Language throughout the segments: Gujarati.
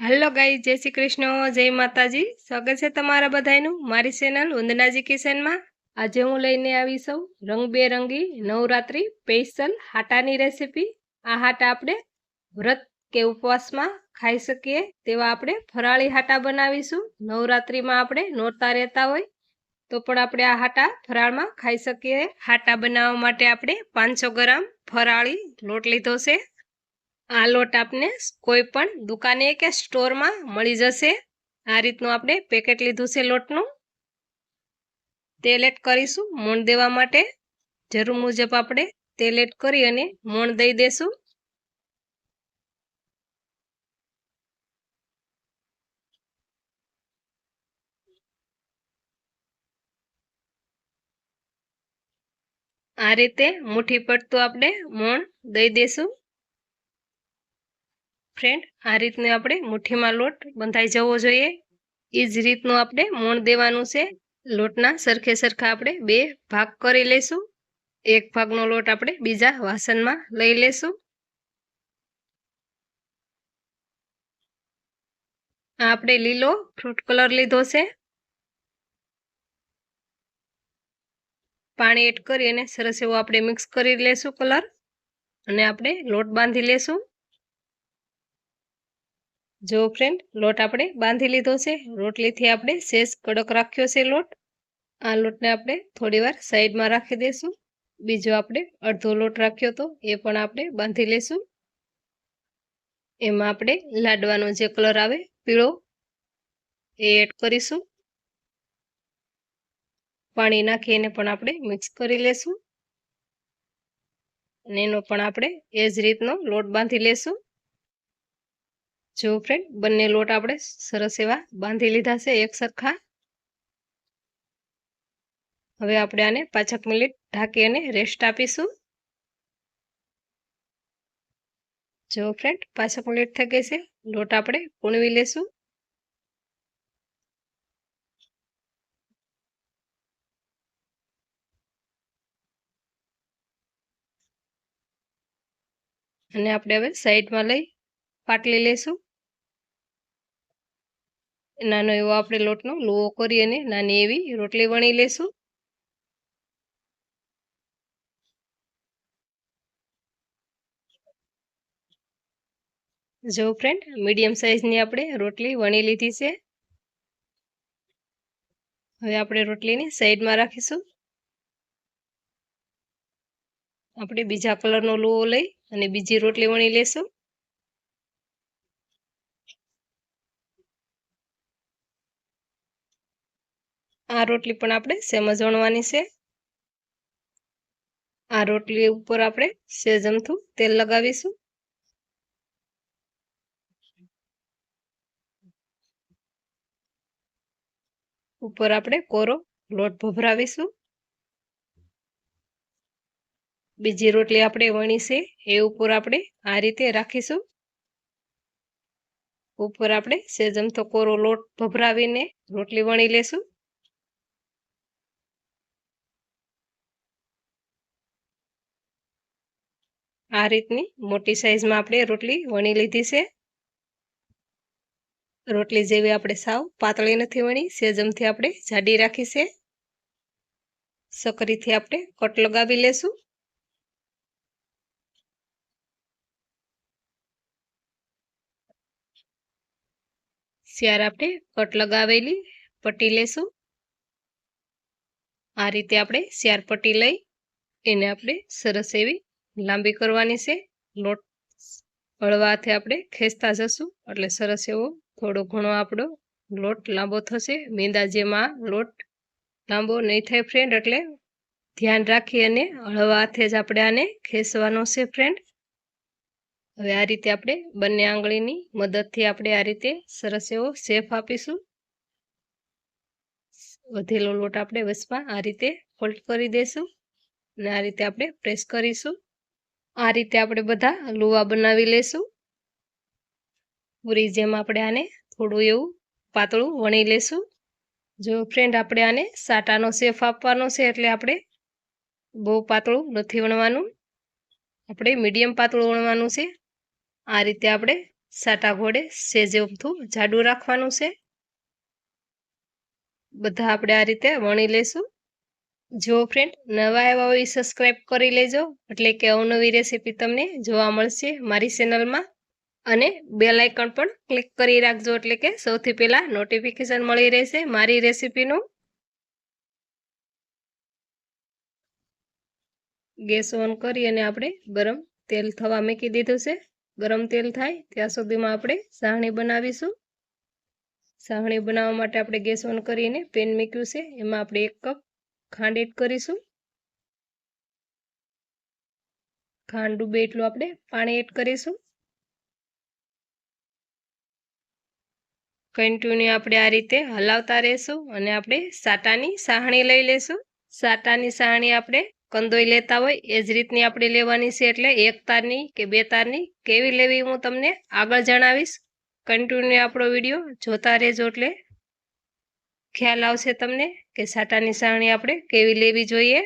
હેલો ગાઈ જય શ્રી કૃષ્ણ, જય માતાજી. સ્વાગત છે તમારા બધાનું મારી ચેનલ વંદનાજી કિચનમાં આજે હું લઈને આવી સૌ રંગબેરંગી નવરાત્રિ સ્પેશિયલ હાટાની રેસીપી આ હાટા આપણે વ્રત કે ઉપવાસમાં ખાઈ શકીએ તેવા આપણે ફરાળી હાટા બનાવીશું. નવરાત્રિમાં આપણે નોરતા રહેતા હોય તો પણ આપણે આ હાટા ફરાળમાં ખાઈ શકીએ. હાટા બનાવવા માટે આપણે પાંચસો ગ્રામ ફરાળી લોટ લીધો છે. આ લોટ આપને કોઈ પણ દુકાને કે સ્ટોરમાં મળી જશે. આ રીતનું આપણે પેકેટ લીધું છે લોટનું. તેલ એડ કરીશું, મોણ દેવા માટે. જરૂર મુજબ આપણે તેલ એડ કરી અને મોણ દઈ દેશું. આ રીતે મુઠ્ઠી પડતું આપણે મોણ દઈ દેશું. ફ્રેન્ડ આ રીતને આપણે મુઠ્ઠીમાં લોટ બંધાઈ જવો જોઈએ. એ જ રીતનું આપણે મોણ દેવાનું છે. લોટના સરખે સરખા આપણે બે ભાગ કરી લઈશું. એક ભાગનો લોટ આપણે બીજા વાસણમાં લઈ આ આપણે લીલો ફ્રૂટ કલર લીધો છે. પાણી એડ કરી અને સરસ એવો આપણે મિક્સ કરી લેશું કલર. અને આપણે લોટ બાંધી લેશું જો ફ્રેન્ડ લોટ આપણે બાંધી લીધો છે. રોટલીથી આપણે શેષ કડક રાખ્યો છે લોટ. આ લોટને આપણે થોડી વાર સાઈડમાં રાખી દઈશું બીજો આપણે અડધો લોટ રાખ્યો તો એ પણ આપણે બાંધી લઈશું એમાં આપણે લાડવાનો જે કલર આવે પીળો એ એડ કરીશું. પાણી નાખી એને પણ આપણે મિક્સ કરી લેશું. અને એનો પણ આપણે એ જ રીતનો લોટ બાંધી લેશું. જો ફ્રેન્ડ બંને લોટ આપણે સરસ એવા બાંધી લીધા છે એક સરખા. હવે આપણે આને પાછક મિનિટ ઢાંકી અને રેસ્ટ આપીશું. જો ફ્રેન્ડ પાછક મિનિટ થઈ ગઈ છે, લોટ આપણે પૂણવી લેશું. અને આપણે હવે સાઈડમાં લઈ પાટલી લેશું. નાનો એવો આપણે લોટનો લુવો કરી અને નાની એવી રોટલી વણી લેશું. જો ફ્રેન્ડ મીડિયમ સાઈઝની આપણે રોટલી વણી લીધી છે. હવે આપણે રોટલીને સાઈડમાં રાખીશું. આપણે બીજા કલરનો લુવો લઈ અને બીજી રોટલી વણી લેશું. આ રોટલી પણ આપણે સેમ જ વણવાની છે. આ રોટલી ઉપર આપણે સેજમથું તેલ લગાવીશું. ઉપર આપણે કોરો લોટ ભભરાવીશું. બીજી રોટલી આપણે વણી છે એ ઉપર આપણે આ રીતે રાખીશું. ઉપર આપણે સેજમથો કોરો લોટ ભભરાવીને રોટલી વણી લેશું. આ રીતની મોટી સાઈઝમાં આપણે રોટલી વણી લીધી છે. રોટલી જેવી આપણે સાવ પાતળી નથી વણી, સેજમથી આપણે જાડી રાખી છે. સકરીથી આપણે કટ લગાવી લેશું. ત્યારે આપણે કટ લગાવેલી પટ્ટી લેશું. આ રીતે આપણે શિયાર પટ્ટી લઈ એને આપણે સરસ એવી લાંબી કરવાની છે. લોટ હળવા હાથે આપણે ખેંચતા જશું. એટલે સરસ એવો થોડો ઘણો આપણો લોટ લાંબો થશે. મેંદા જેમાં લોટ લાંબો નહીં થાય ફ્રેન્ડ એટલે ધ્યાન રાખી અને હળવા હાથે જ આપણે આને ખેંચવાનો છે ફ્રેન્ડ હવે આ રીતે આપણે બંને આંગળીની મદદથી આપણે આ રીતે સરસ એવો શેફ આપીશું. વધેલો લોટ આપણે વસમાં આ રીતે ફોલ્ડ કરી દઈશું અને આ રીતે આપણે પ્રેસ કરીશું. આ રીતે આપણે બધા લુવા બનાવી લેશું. પૂરી જેમ આપણે આને થોડું એવું પાતળું વણી લેશું. જો ફ્રેન્ડ આપણે આને સાટાનો શેફ આપવાનો છે એટલે આપણે બહુ પાતળું નથી વણવાનું. આપણે મીડિયમ પાતળું વણવાનું છે. આ રીતે આપણે સાટા ઘોડે સેજે ઉમથું જાડું રાખવાનું છે. બધા આપણે આ રીતે વણી લેશું. જો ફ્રેન્ડ નવા આવ્યા હોય સબસ્ક્રાઈબ કરી લેજો. એટલે કે અવનવી રેસીપી તમને જોવા મળશે મારી ચેનલમાં અને બેલ આઇકન પણ ક્લિક કરી રાખજો. એટલે કે સૌથી પહેલાં નોટિફિકેશન મળી રહેશે મારી રેસીપીનું ગેસ ઓન કરી અને આપણે ગરમ તેલ થવા મૂકી દીધું છે. ગરમ તેલ થાય ત્યાં સુધીમાં આપણે સાહણી બનાવીશું. સાહણી બનાવવા માટે આપણે ગેસ ઓન કરીને પેન મૂક્યું છે. એમાં આપણે એક કપ ખાંડ એડ કરીશું. ખાંડ ડૂબે એટલું આપણે પાણી એડ કરીશું. કન્ટિન્યુ આપણે આ રીતે હલાવતા રહેશું અને આપણે સાટાની સાહણી લઈ લેશું. સાટાની સાહણી આપણે કંદોઈ લેતા હોય એ જ રીતની આપણે લેવાની છે એટલે એક તારની કે બે તારની કેવી લેવી હું તમને આગળ જણાવીશ. કન્ટિન્યુ આપણો વીડિયો જોતા રહેજો એટલે ખ્યાલ આવશે તમને કે સાટાની સાહણી આપણે કેવી લેવી જોઈએ?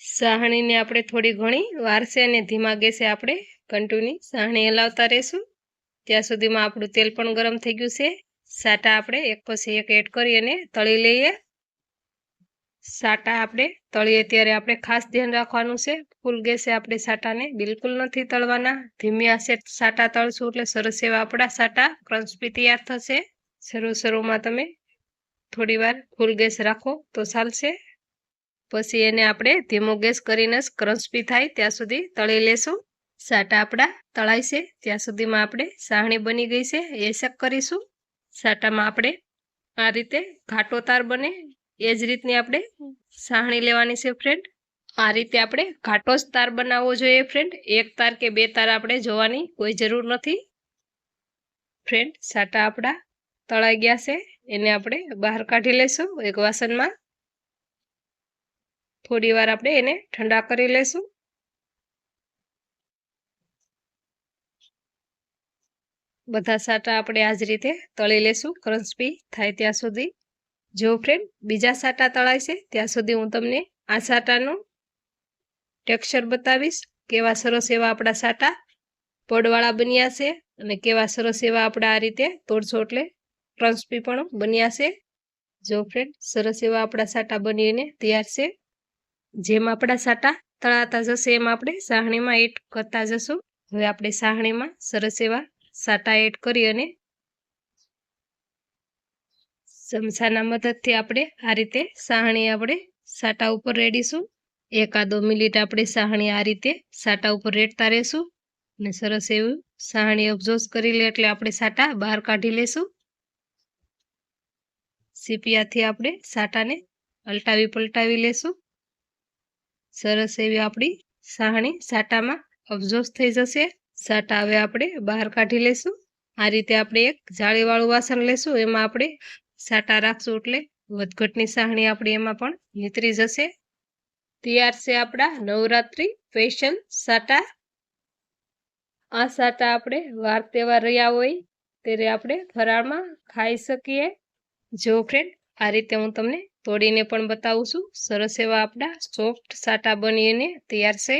સાહણીને આપણે થોડી ઘણી વારસે અને ધીમા ગેસે આપણે કંટુની સાહણી હલાવતા રહેશું. ત્યાં સુધીમાં આપણું તેલ પણ ગરમ થઈ ગયું છે. સાટા આપણે એક પછી એક એડ કરી અને તળી લઈએ. સાટા આપણે તળીએ ત્યારે આપણે ખાસ ધ્યાન રાખવાનું છે. ફૂલ ગેસે આપણે સાટાને બિલકુલ નથી તળવાના. ધીમી આશે સાટા તળશું એટલે સરસ એવા આપણા સાટા ક્રન્ચપી તૈયાર થશે. શરૂ શરૂમાં તમે થોડી વાર ફૂલ ગેસ રાખો તો ચાલશે. પછી એને આપણે ધીમો ગેસ કરીને જ ક્રન્ચપી થાય ત્યાં સુધી તળી લેશું. સાટા આપણા તળાય છે, ત્યાં સુધીમાં આપણે સાહણી બની ગઈ છે, એ શેક કરીશું. સાટામાં આપણે આ રીતે ઘાટો તાર બને, એ જ રીતની આપણે સાહણી લેવાની છે ફ્રેન્ડ આ રીતે આપણે ઘાટો જ તાર બનાવવો જોઈએ ફ્રેન્ડ એક તાર કે બે તાર આપણે જોવાની કોઈ જરૂર નથી. ફ્રેન્ડ સાટા આપણા તળાઈ ગયા છે. એને આપણે બહાર કાઢી લેશું એક વાસણમાં. થોડી વાર આપણે એને ઠંડા કરી લેશું બધા સાટા આપણે આ જ રીતે તળી લેશું ક્રન્ચપી થાય ત્યાં સુધી. જો ફ્રેન્ડ બીજા સાટા તળાય છે, ત્યાં સુધી હું તમને આ સાટાનું ટેક્સચર બતાવીશ. કેવા સરસ એવા આપણા સાટા, પડવાળા બન્યા છે અને કેવા સરસ એવા આપણા આ રીતે તોડશો એટલે ક્રન્ચપી પણ બન્યા છે. જો ફ્રેન્ડ સરસ એવા આપણા સાટા બનીને તૈયાર છે. જેમ આપણા સાટા તળાતા જશે એમ આપણે સાહણીમાં એડ કરતા જશું. હવે આપણે સાહણીમાં સરસ એવા સાટા એડ કરી અને ચમચાના મદદથી આપણે આ રીતે સાહણી આપણે સાટા ઉપર રેડીશું. એકાદો મિનિટ આપણે સાહણી આ રીતે સાટા ઉપર રેડતા રહેશું અને સરસ એવું સાહણી અબજોસ કરી લે એટલે આપણે સાટા બહાર કાઢી લેશું. સીપિયાથી આપણે સાટાને અલટાવી પલટાવી લેશું. સરસ એવી આપણી સાહણી સાટામાં અબજોસ થઈ જશે. સાટા હવે આપણે બહાર કાઢી લેશું. આ રીતે આપણે એક જાળીવાળું વાસણ લેશું. એમાં આપણે સાટા રાખશું એટલે વધઘટની સાહણી આપણી એમાં પણ નીતરી જશે. તૈયાર છે આપણા નવરાત્રી સ્પેશિયલ સાટા. આ સાટા આપણે વાર તહેવાર રહ્યા હોય ત્યારે આપણે ફરાળમાં ખાઈ શકીએ. જો ફ્રેન્ડ આ રીતે હું તમને તોડીને પણ બતાવું છું. સરસ એવા આપણા સોફ્ટ સાટા બનીને તૈયાર છે.